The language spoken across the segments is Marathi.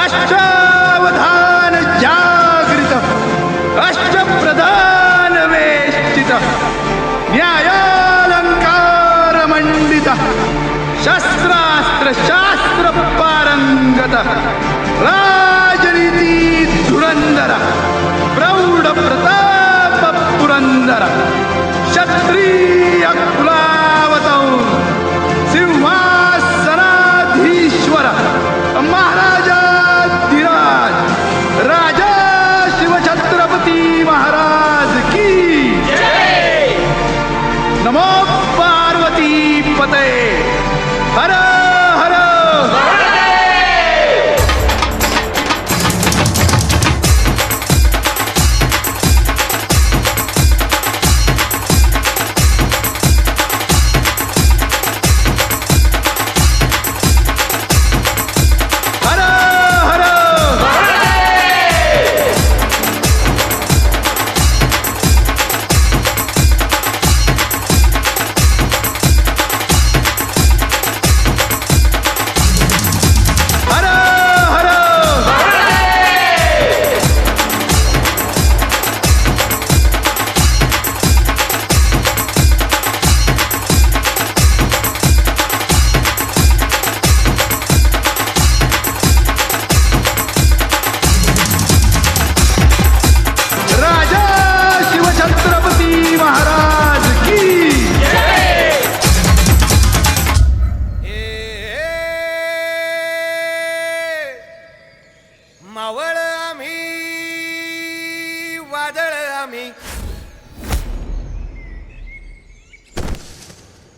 अष्टावधान जागृत अष्टप्रधान वेष्टित न्यायालंकार मंडित शस्त्रास्त्र शास्त्र पारंगत राजनीती धुरंदर प्रौढ प्रताप पुरंदर क्षत्रिय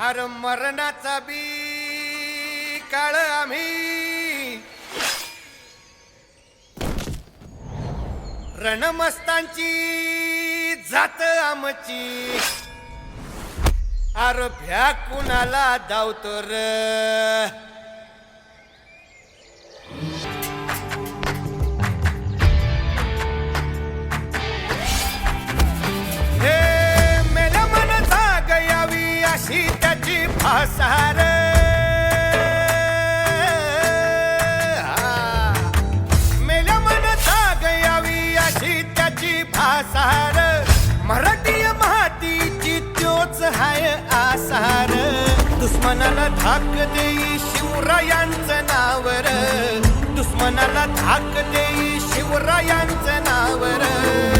अर मरणाचा बी काळ आम्ही. रणमस्तांची जात आमची. अर भ्या कुणाला धावतो र त्याची भासार हा. मेल्या यावी गयावी अशी त्याची भासार. मराठी मातीची त्योच हाय आसार. दुश्मनाला धाक देई शिवरायांचं नावर. दुश्मनाला धाक देई शिवरायांचं नावर.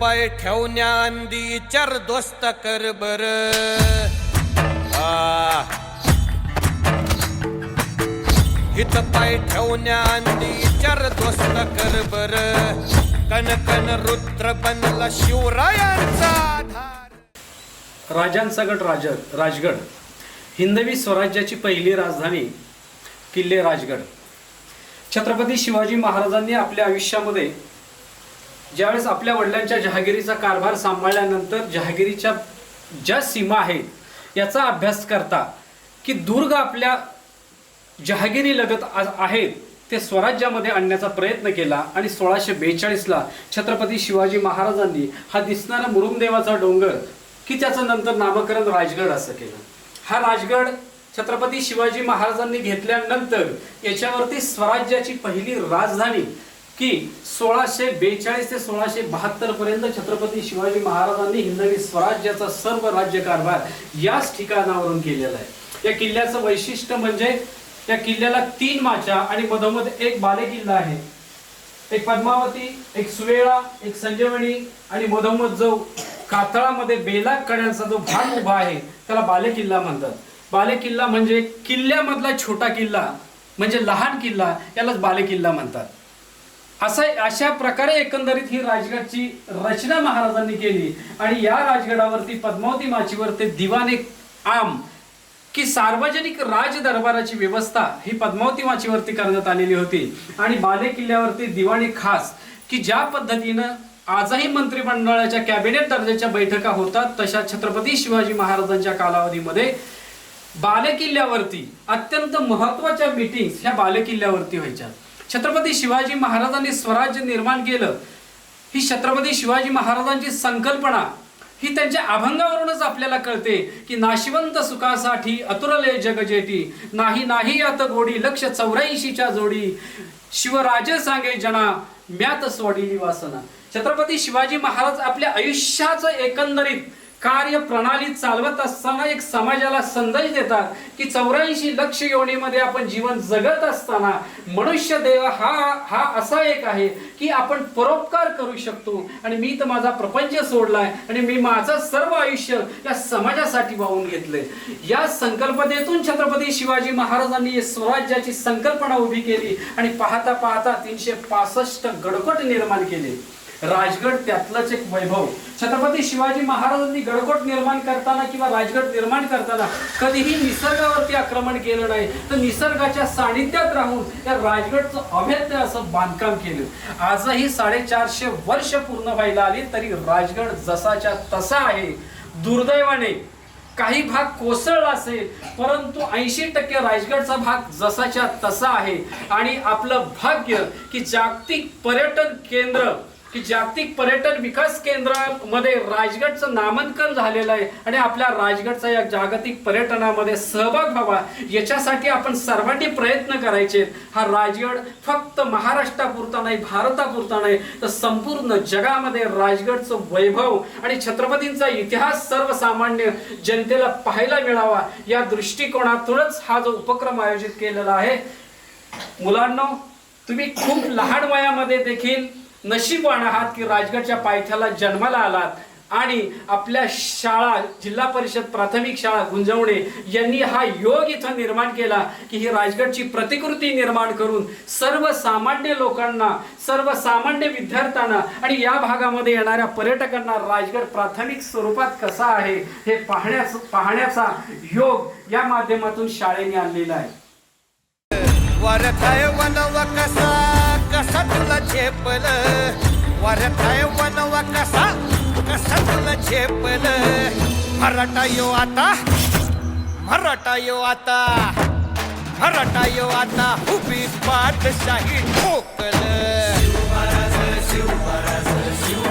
पाय ठेवण्या अंदी चर दोस्त कर बर. हित पाय ठेवण्या अंदी चर दोस्त कर बर. कन कन रुद्र बनला शिवरायांचा आधार. राजांचा गड राज राजगड. हिंदवी स्वराज्याची पहिली राजधानी किल्ले राजगड. छत्रपती शिवाजी महाराजांनी आपल्या आयुष्यामध्ये ज्यावेळेस आपल्या वडिलांच्या जहागिरीचा कारभार सांभाळल्यानंतर जहागिरीच्या ज्या सीमा आहेत याचा अभ्यास करता की दुर्ग आपल्या जहागिरी लगत आहेत ते स्वराज्यामध्ये आणण्याचा प्रयत्न केला आणि सोळाशे बेचाळीसला छत्रपती शिवाजी महाराजांनी हा दिसणारा मुरुमदेवाचा डोंगर की त्याचं नंतर नामकरण राजगड असं केलं. हा राजगड छत्रपती शिवाजी महाराजांनी घेतल्यानंतर याच्यावरती स्वराज्याची पहिली राजधानी की सोळाशे बेचाळीस ते सोळाशे बहात्तर पर्यंत छत्रपती शिवाजी महाराजांनी हिंदवी स्वराज्याचा सर्व राज्यकारभार याच ठिकाणावरून केलेला आहे. या किल्ल्याचं वैशिष्ट्य म्हणजे या किल्ल्याला तीन माच्या आणि मधोमध एक बालेकिल्ला आहे. एक पद्मावती एक सुवेळा एक संजीवनी आणि मधोमध जो कातळामध्ये बेला कड्यांचा जो भाग उभा आहे त्याला बालेकिल्ला म्हणतात. बालेकिल्ला म्हणजे किल्ल्यामधला छोटा किल्ला म्हणजे लहान किल्ला यालाच बालेकिल्ला म्हणतात. असं अशा प्रकारे एकंदरीत ही राजगडची रचना महाराजांनी केली. आणि या राजगडावरती पद्मावती माचीवर ते दिवाने आम की सार्वजनिक राज दरबाराची व्यवस्था ही पद्मावती माचीवरती करण्यात आलेली होती. आणि बाले किल्ल्यावरती दिवाणी खास की ज्या पद्धतीनं आजही मंत्रिमंडळाच्या कॅबिनेट दर्जाच्या बैठका होतात तशा छत्रपती शिवाजी महाराजांच्या कालावधीमध्ये बालेकिल्ल्यावरती अत्यंत महत्त्वाच्या मीटिंग्स ह्या बालेकिल्ल्यावरती व्हायच्या. छत्रपती शिवाजी महाराजांनी स्वराज्य निर्माण केलं. ही छत्रपती शिवाजी महाराजांची संकल्पना ही त्यांच्या अभंगावरूनच आपल्याला कळते की नाशिवंत सुखासाठी अतुरले जगजेटी नाही नाही यात गोडी लक्ष चौऱ्याऐंशीच्या जोडी. शिवराजे सांगे जना म्यात सोडिली वासना. छत्रपती शिवाजी महाराज आपल्या आयुष्याचं एकंदरीत कार्य प्रणाली चालवत असताना एक समाजाला संदेश देतात की चौऱ्याऐंशी लक्ष योनीमध्ये आपण जीवन जगत असताना मनुष्य देव हा हा असा एक आहे की आपण परोपकार करू शकतो. आणि मी तर माझा प्रपंच सोडलाय आणि मी माझं सर्व आयुष्य या समाजासाठी वाहून घेतलंय. या संकल्पनेतून छत्रपती शिवाजी महाराजांनी स्वराज्याची संकल्पना उभी केली आणि पाहता पाहता तीनशे पासष्ट गडकोट निर्माण केले. राजगड त्यातलंच एक वैभव. छत्रपती शिवाजी महाराजांनी गडकोट निर्माण करताना किंवा राजगड निर्माण करताना कधीही निसर्गावरती आक्रमण केलं नाही. तर निसर्गाच्या सानिध्यात राहून त्या राजगडचं अभेद्य असं बांधकाम केलं. आजही साडेचारशे वर्ष पूर्ण व्हायला आली तरी राजगड जसाच्या तसा आहे. दुर्दैवाने काही भाग कोसळला असेल परंतु ऐंशी टक्के राजगडचा भाग जसाच्या तसा आहे. आणि आपलं भाग्य की जागतिक पर्यटन केंद्र की जागतिक पर्यटन विकास केंद्रामध्ये राजगडचं नामांकन झालेलं आहे आणि आपल्या राजगडचा या जागतिक पर्यटनामध्ये सहभाग व्हावा याच्यासाठी आपण सर्वांनी प्रयत्न करायचे. हा राजगड फक्त महाराष्ट्रापुरता नाही भारतापुरता नाही तर संपूर्ण जगामध्ये राजगडचं वैभव आणि छत्रपतींचा इतिहास सर्वसामान्य जनतेला पाहायला मिळावा या दृष्टिकोनातूनच हा जो उपक्रम आयोजित केलेला आहे. मुलांनो तुम्ही खूप लहान वयामध्ये देखील नशीबवान आहात की राजगडच्या पायथ्याला जन्माला आलात आणि आपल्या शाळा जिल्हा परिषद प्राथमिक शाळा गुंजवणे यांनी हा योग इथं निर्माण केला की ही राजगडची प्रतिकृती निर्माण करून सर्वसामान्य लोकांना सर्वसामान्य विद्यार्थ्यांना आणि या भागामध्ये येणाऱ्या पर्यटकांना राजगड प्राथमिक स्वरूपात कसा आहे हे पाहण्याच पाहण्याचा योग या माध्यमातून शाळेने आणलेला आहे. कसा तुला झेपल? वरताय वनवा कसा? कसा तुला झेपल? मराठा यो आता. मराठा यो आता. मराठा यो आता. उभी पाठशाही ठोकल. शिव महाराज शिव शिव